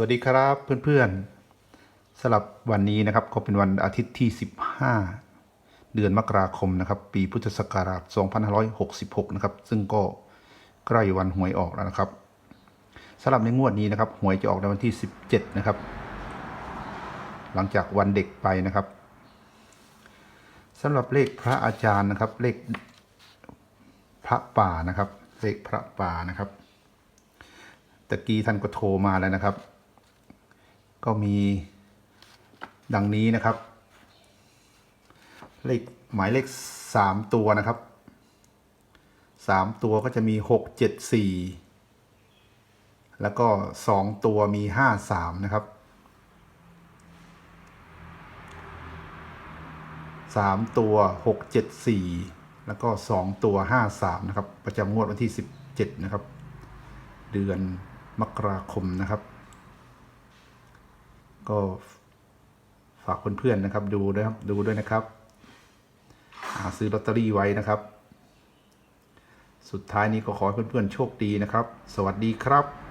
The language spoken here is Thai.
วัสดีครับเพื่อนๆสำหรับวันนี้นะครับก็เป็นวันอาทิตย์ที่ 15 เดือนมกราคมนะครับ ปีพุทธศักราช 2566 นะครับ ซึ่งก็ใกล้วันหวยออกแล้วนะครับสำหรับในงวดนี้นะครับหวยจะออกในวันที่ 17 นะครับ หลังจากวันเด็กไปนะครับสำหรับเลขพระอาจารย์นะครับ เลขพระป่านะครับ เลขพระป่านะครับตะกี้ท่านก็โทรมาแล้วนะครับ ก็มีดังนี้นะครับ เลขหมายเลขสามตัวนะครับสามตัวก็จะมีหกเจ็ดสี่แล้วก็สองตัวมีห้าสามนะครับสามตัวหกเจ็ดสี่แล้วก็สองตัวห้าสามนะครับ ประจำงวดวันที่สิบเจ็ดนะครับ เดือนมกราคมนะครับ ก็ฝากเพื่อนๆนะครับ ดูนะครับ ดูด้วยนะครับหาซื้อลอตเตอรี่ไว้นะครับ สุดท้ายนี้ก็ขอให้เพื่อนๆโชคดีนะครับ สวัสดีครับ